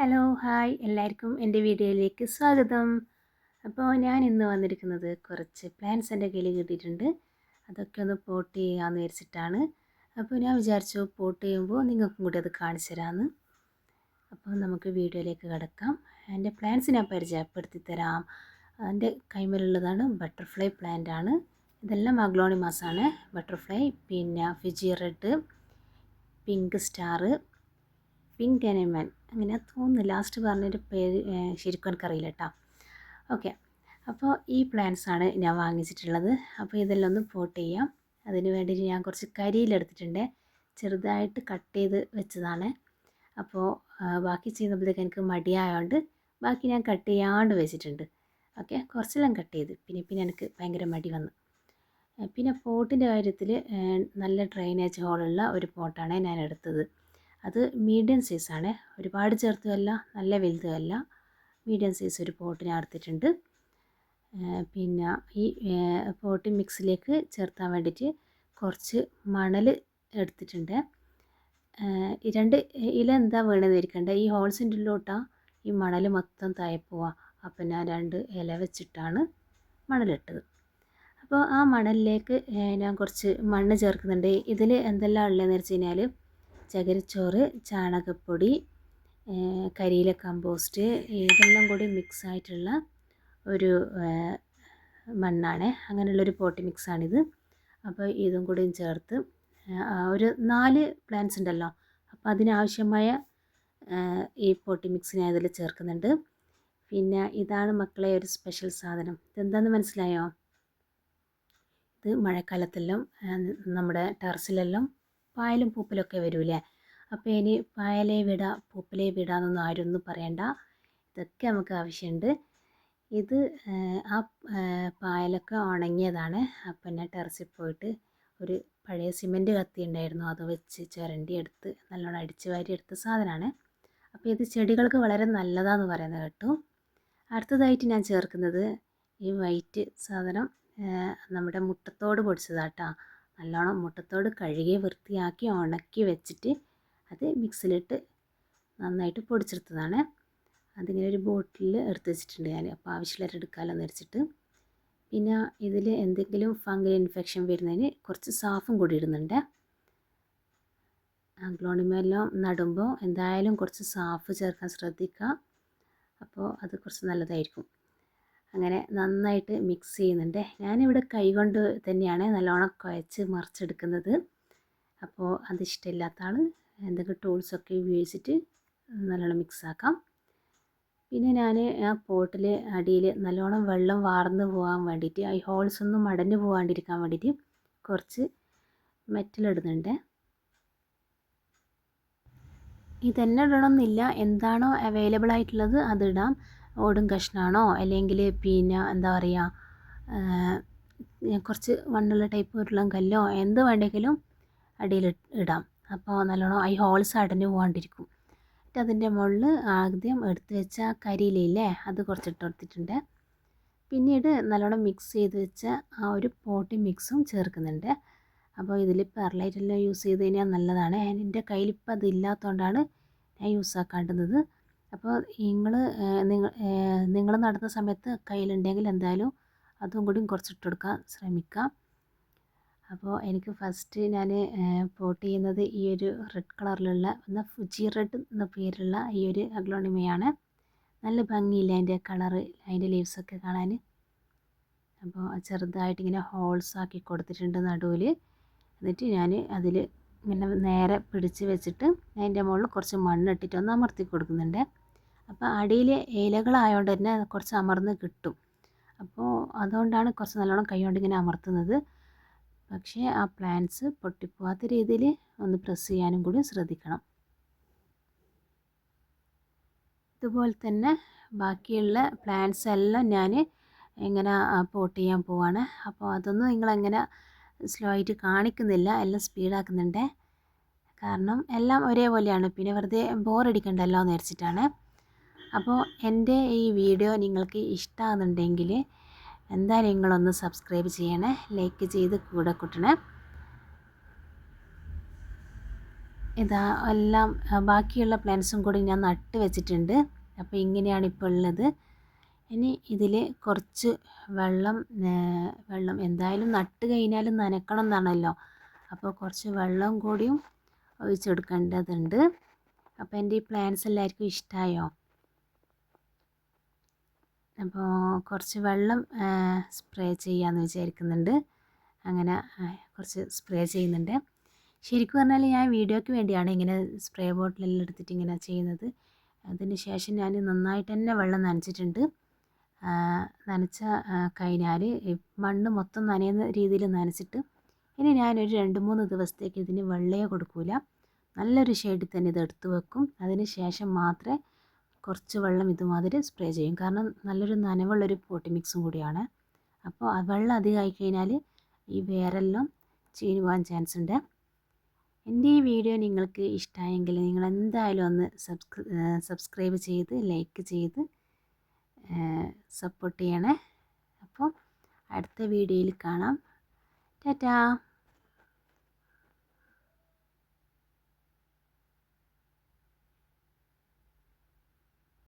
Hello hi. എല്ലാവർക്കും എന്റെ വീഡിയോയിലേക്ക് സ്വാഗതം. അപ്പോൾ ഞാൻ ഇന്ന് വന്നിരിക്കുന്നത് കുറച്ച് പ്ലാന്റ്സ് എന്റെ കയ്യിൽ കിട്ടിയിട്ടുണ്ട്. അതൊക്കെ ഒന്ന് പോട്ട് ചെയ്യാമെന്ന് വിചാരിച്ചിട്ടാണ്. അപ്പോൾ ഞാൻ വിചാരിച്ചു പോട്ട് ചെയ്യുമ്പോൾ നിങ്ങൾക്കും കൂടി അത് കാണിച്ചു തരാമെന്ന് അപ്പോൾ നമുക്ക് വീഡിയോയിലേക്ക് കിടക്കാം. എന്റെ പ്ലാൻസ് ഞാൻ പരിചയപ്പെടുത്തി തരാം. എന്റെ കൈമേലുള്ളതാണ് ബട്ടർഫ്ലൈ പ്ലാന്റ് ആണ്. ഇതെല്ലാം അഗ്ലോണിമാസാണ് ബട്ടർഫ്ലൈ പിന്നെ Fiji red pink star pink animal അങ്ങനെ തോന്നുന്നു ലാസ്റ്റ് പറഞ്ഞൊരു പേര് ശരിക്കും എനിക്കറിയില്ല കേട്ടോ ഓക്കെ അപ്പോൾ ഈ ആണ് ഞാൻ വാങ്ങിച്ചിട്ടുള്ളത്. അപ്പോൾ ഇതെല്ലാം ഒന്ന് പോട്ട് ചെയ്യാം. അതിന് വേണ്ടിയിട്ട് ഞാൻ കുറച്ച് കരിയിലെടുത്തിട്ടുണ്ട് ചെറുതായിട്ട് കട്ട് ചെയ്ത് വെച്ചതാണ്. അപ്പോൾ ബാക്കി ചെയ്യുന്നപ്പോഴത്തേക്ക് എനിക്ക് മടിയായതുകൊണ്ട് ബാക്കി ഞാൻ കട്ട് ചെയ്യാണ്ട് വെച്ചിട്ടുണ്ട്. ഓക്കെ കുറച്ചെല്ലാം കട്ട് ചെയ്ത്. പിന്നെ പിന്നെ എനിക്ക് ഭയങ്കര മടി വന്നു. പിന്നെ പോട്ടിന്റെ കാര്യത്തിൽ നല്ല ഡ്രെയിനേജ് ഹോളുള്ള ഒരു പോട്ടാണ് ഞാൻ എടുത്തത്. അത് മീഡിയം സൈസാണ് ഒരുപാട് ചെറുതുമല്ല നല്ല വലുതുമല്ല. മീഡിയം സൈസ് ഒരു പോട്ട് ഞാൻ പിന്നെ ഈ പോട്ടി മിക്സിലേക്ക് ചേർത്താൻ വേണ്ടിയിട്ട് കുറച്ച് മണൽ എടുത്തിട്ടുണ്ട്. ഈ രണ്ട് ഇല എന്താ വേണമെന്ന് ഇരിക്കണ്ട ഈ ഹോൾസിന്റെ ഉള്ളിലോട്ടാ ഈ മണൽ മൊത്തം തയപ്പുവാ അപ്പം ഞാൻ രണ്ട് ഇല വെച്ചിട്ടാണ് മണലിട്ടത്. അപ്പോൾ ആ മണലിലേക്ക് ഞാൻ കുറച്ച് മണ്ണ് ചേർക്കുന്നുണ്ട്. ഇതിൽ എന്തെല്ലാം ഉള്ളതെന്ന് വെച്ച് കഴിഞ്ഞാൽ ചകിരിച്ചോറ് ചാണകപ്പൊടി കരിയില കമ്പോസ്റ്റ് ഇതെല്ലാം കൂടി മിക്സ് ആയിട്ടുള്ള ഒരു മണ്ണാണ്. അങ്ങനെയുള്ളൊരു പോട്ടി മിക്സാണിത് അപ്പോൾ ഇതും കൂടി ചേർത്ത് ഒരു നാല് പ്ലാന്റ്സ് ഉണ്ടല്ലോ. അപ്പോൾ അതിനാവശ്യമായ ഈ പോട്ടി മിക്സ് ഞാൻ ഇതിൽ ചേർക്കുന്നുണ്ട്. പിന്നെ ഇതാണ് മക്കളെ ഒരു സ്പെഷ്യൽ സാധനം. ഇതെന്താണെന്ന് മനസ്സിലായോ? ഇത് മഴക്കാലത്തെല്ലാം നമ്മുടെ ടെറസിലെല്ലാം പായലും പൂപ്പലൊക്കെ വരൂലേ അപ്പോൾ ഇനി പായലേ വിട പൂപ്പലേ വിടാന്നൊന്നും ആരും ഒന്നും പറയണ്ട. ഇതൊക്കെ നമുക്ക് ആവശ്യമുണ്ട് ഇത് ആ, പായലൊക്കെ ഉണങ്ങിയതാണ്. അപ്പം ഞാൻ ടെറസിൽ പോയിട്ട് ഒരു പഴയ സിമന്റ് കത്തി ഉണ്ടായിരുന്നു. അത് വെച്ച് ചിരണ്ടി എടുത്ത് നല്ലോണം അടിച്ച് വാരി എടുത്ത സാധനമാണ്. അപ്പോൾ ഇത് ചെടികൾക്ക് വളരെ നല്ലതാന്ന് പറയുന്നത് കേട്ടു. അടുത്തതായിട്ട് ഞാൻ ചേർക്കുന്നത് ഈ വൈറ്റ് സാധനം നമ്മുടെ മുട്ടത്തോട് പൊടിച്ചതാട്ടോ. നല്ലോണം മുട്ടത്തോട് കഴുകി വൃത്തിയാക്കി ഉണക്കി വെച്ചിട്ട് അത് മിക്സിയിലിട്ട് നന്നായിട്ട് പൊടിച്ചെടുത്തതാണ്. അതിങ്ങനെ ഒരു ബോട്ടിൽ എടുത്ത് വെച്ചിട്ടുണ്ട് ഞാൻ. അപ്പോൾ ആവശ്യമില്ലാതെ എടുക്കാമല്ലോ എന്ന് വെച്ചിട്ട് പിന്നെ ഇതിൽ എന്തെങ്കിലും ഫംഗൽ ഇൻഫെക്ഷൻ വരുന്നതിന് കുറച്ച് സാഫും കൂടി ഇടുന്നുണ്ട്. ഗ്ലോണിമെല്ലാം നടുമ്പോൾ എന്തായാലും കുറച്ച് സാഫ് ചേർക്കാൻ ശ്രദ്ധിക്കുക. അപ്പോൾ അത് കുറച്ച് നല്ലതായിരിക്കും. അങ്ങനെ നന്നായിട്ട് മിക്സ് ചെയ്യുന്നുണ്ട്. ഞാനിവിടെ കൈകൊണ്ട് തന്നെയാണ് നല്ലോണം കുഴച്ച് മറിച്ചെടുക്കുന്നത്. അപ്പോൾ അത് ഇഷ്ടമില്ലാത്ത ആൾ എന്തൊക്കെ ടൂൾസൊക്കെ ഉപയോഗിച്ചിട്ട് നല്ലോണം മിക്സാക്കാം പിന്നെ ഞാൻ ആ പോട്ടിൽ അടിയിൽ നല്ലോണം വെള്ളം വാർന്ന് പോകാൻ വേണ്ടിയിട്ട് ഈ ഹോൾസ് ഒന്നും മടഞ്ഞു പോകാണ്ടിരിക്കാൻ വേണ്ടിയിട്ട് കുറച്ച് മെറ്റലിടുന്നുണ്ട് ഇതന്നെ ഇടണമെന്നില്ല എന്താണോ അവൈലബിൾ ആയിട്ടുള്ളത് അതിടാം ഓടും കഷ്ണമാണോ അല്ലെങ്കിൽ പിന്നെ എന്താ പറയുക കുറച്ച് വണ്ണുള്ള ടൈപ്പ് ഉരുളൻ കല്ലോ എന്ത് വേണ്ടെങ്കിലും അടിയിൽ ഇടാം. അപ്പോൾ നല്ലോണം ഈ ഹോൾസ് അടഞ്ഞു പോകാണ്ടിരിക്കും എന്നിട്ട് അതിന്റെ മുകളിൽ ആദ്യം എടുത്ത് വെച്ച കരിയിലയില്ലേ അത് കുറച്ചിട്ട് കൊടുത്തിട്ടുണ്ട്. പിന്നീട് നല്ലോണം മിക്സ് ചെയ്ത് വെച്ച ആ ഒരു പോട്ടി മിക്സും ചേർക്കുന്നുണ്ട്. അപ്പോൾ ഇതിൽ പെർലൈറ്റ് എല്ലാം യൂസ് ചെയ്ത് കഴിഞ്ഞാൽ നല്ലതാണ്. എന്റെ കയ്യിൽ ഇപ്പം അതില്ലാത്തതുകൊണ്ടാണ് ഞാൻ യൂസ് ആക്കാണ്ടുന്നത്. അപ്പോൾ നിങ്ങൾ നിങ്ങൾ നിങ്ങൾ നടന്ന സമയത്ത് കയ്യിലുണ്ടെങ്കിൽ എന്തായാലും അതും കൂടി കുറച്ച് കൊടുക്കാൻ ശ്രമിക്കാം. അപ്പോൾ എനിക്ക് ഫസ്റ്റ് ഞാൻ പോട്ട് ചെയ്യുന്നത് ഈ ഒരു റെഡ് കളറിലുള്ള എന്നാൽ ഫുജി റെഡ് എന്ന പേരുള്ള ഈ ഒരു അഗ്ലോണിമയാണ്. നല്ല ഭംഗിയില്ല അതിന്റെ കളറ് അതിന്റെ ലീവ്സൊക്കെ കാണാൻ. അപ്പോൾ ചെറുതായിട്ട് ഇങ്ങനെ ഹോൾസ് ആക്കി കൊടുത്തിട്ടുണ്ട് നടുവിൽ. എന്നിട്ട് ഞാൻ അതിൽ ഇങ്ങനെ നേരെ പിടിച്ച് വെച്ചിട്ട് അതിന്റെ മുകളിൽ കുറച്ച് മണ്ണിട്ടിട്ട് ഒന്ന് അമർത്തി കൊടുക്കുന്നുണ്ട്. അപ്പോൾ അടിയിൽ ഇലകളായതുകൊണ്ട് തന്നെ കുറച്ച് അമർന്ന് കിട്ടും. അപ്പോൾ അതുകൊണ്ടാണ് കുറച്ച് നല്ലോണം കൈ കൊണ്ട് ഇങ്ങനെ അമർത്തുന്നത്. പക്ഷേ ആ പ്ലാന്റ്സ് പൊട്ടിപ്പോവാത്ത രീതിയിൽ ഒന്ന് പ്രസ് ചെയ്യാനും കൂടി ശ്രദ്ധിക്കണം. ഇതുപോലെ തന്നെ ബാക്കിയുള്ള പ്ലാന്റ്സ് എല്ലാം ഞാൻ ഇങ്ങനെ പോട്ട് ചെയ്യാൻ പോവാണ്. അപ്പോൾ അതൊന്നും നിങ്ങളെങ്ങനെ സ്ലോ ആയിട്ട് കാണിക്കുന്നില്ല. എല്ലാം സ്പീഡാക്കുന്നുണ്ട് കാരണം എല്ലാം ഒരേപോലെയാണ്. പിന്നെ വെറുതെ ബോറടിക്കണ്ടല്ലോ എന്ന് വിചാരിച്ചിട്ടാണ്. അപ്പോൾ എന്റെ ഈ വീഡിയോ നിങ്ങൾക്ക് ഇഷ്ടമാകുന്നുണ്ടെങ്കിൽ എന്തായാലും നിങ്ങളൊന്ന് സബ്സ്ക്രൈബ് ചെയ്യണേ ലൈക്ക് ചെയ്ത് കൂടെ കൂട്ടണേ. ഇതാ എല്ലാം ബാക്കിയുള്ള പ്ലാന്റ്സും കൂടി ഞാൻ നട്ട് വെച്ചിട്ടുണ്ട്. അപ്പോൾ ഇങ്ങനെയാണ് ഇപ്പോൾ ഉള്ളത്. ഇനി ഇതിൽ കുറച്ച് വെള്ളം വെള്ളം എന്തായാലും നട്ട് കഴിഞ്ഞാലും നനക്കണം എന്നാണല്ലോ. അപ്പോൾ കുറച്ച് വെള്ളം കൂടിയും ഒഴിച്ചെടുക്കേണ്ടതുണ്ട് അപ്പോൾ എന്റെ ഈ പ്ലാന്റ്സ് എല്ലാവർക്കും ഇഷ്ടമായോ? അപ്പോൾ കുറച്ച് വെള്ളം സ്പ്രേ ചെയ്യാമെന്ന് വിചാരിക്കുന്നുണ്ട്. അങ്ങനെ കുറച്ച് സ്പ്രേ ചെയ്യുന്നുണ്ട്. ശരിക്കും പറഞ്ഞാൽ ഞാൻ വീഡിയോയ്ക്ക് വേണ്ടിയാണ് ഇങ്ങനെ സ്പ്രേ ബോട്ടിലെല്ലാം എടുത്തിട്ട് ഇങ്ങനെ ചെയ്യുന്നത്. അതിന് ശേഷം ഞാൻ നന്നായിട്ട് തന്നെ വെള്ളം നനച്ചിട്ടുണ്ട്. നനച്ച കഴിഞ്ഞാൽ മണ്ണ് മൊത്തം നനയുന്ന രീതിയിൽ നനച്ചിട്ട് ഇനി ഞാനൊരു രണ്ട് മൂന്ന് ദിവസത്തേക്ക് ഇതിന് വെള്ളയെ കൊടുക്കില്ല നല്ലൊരു ഷെയ്ഡിൽ തന്നെ ഇത് എടുത്തു വെക്കും. അതിന് ശേഷം മാത്രമേ കുറച്ച് വെള്ളം ഇതുമാതിരി സ്പ്രേ ചെയ്യും. കാരണം നല്ലൊരു നനവുള്ളൊരു പോട്ടി മിക്സും കൂടിയാണ്. അപ്പോൾ ആ വെള്ളം അധികമായി കഴിഞ്ഞാൽ ഈ വേരെല്ലാം ചീഞ്ഞു പോകാൻ ചാൻസ് ഉണ്ട്. എന്റെ ഈ വീഡിയോ നിങ്ങൾക്ക് ഇഷ്ടമായെങ്കിൽ നിങ്ങൾ എന്തായാലും ഒന്ന് സബ്സ്ക്രൈബ് ചെയ്ത് ലൈക്ക് ചെയ്ത് സപ്പോർട്ട് ചെയ്യണേ. അപ്പോൾ അടുത്ത വീഡിയോയിൽ കാണാം. ടാറ്റാ!